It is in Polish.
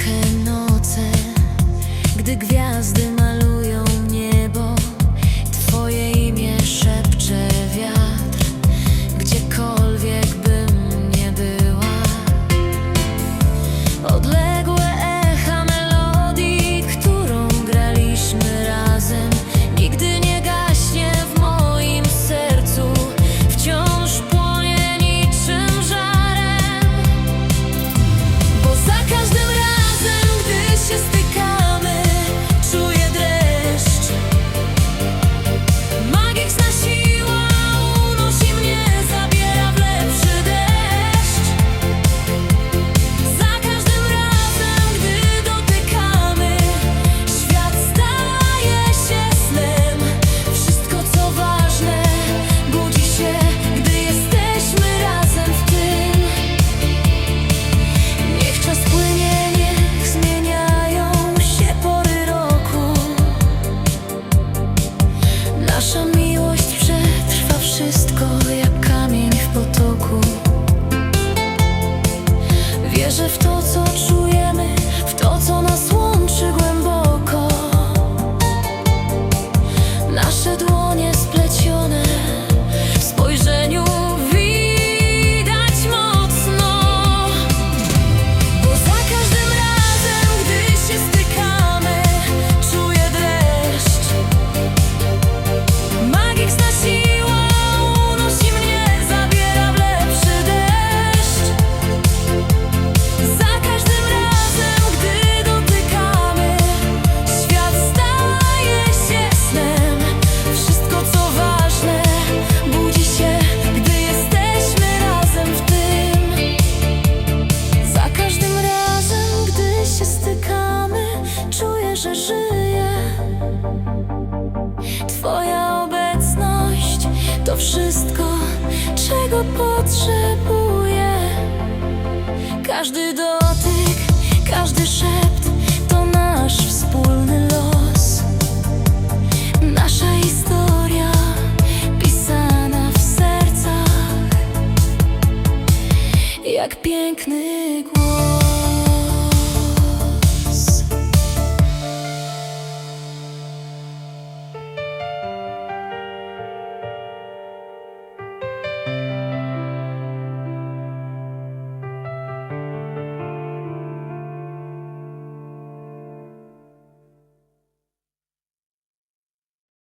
ciche noce, gdy gwiazdy wszystko, czego potrzebuję. Każdy dotyk, każdy szept To nasz wspólny los. Nasza historia pisana w sercach Jak piękny głos.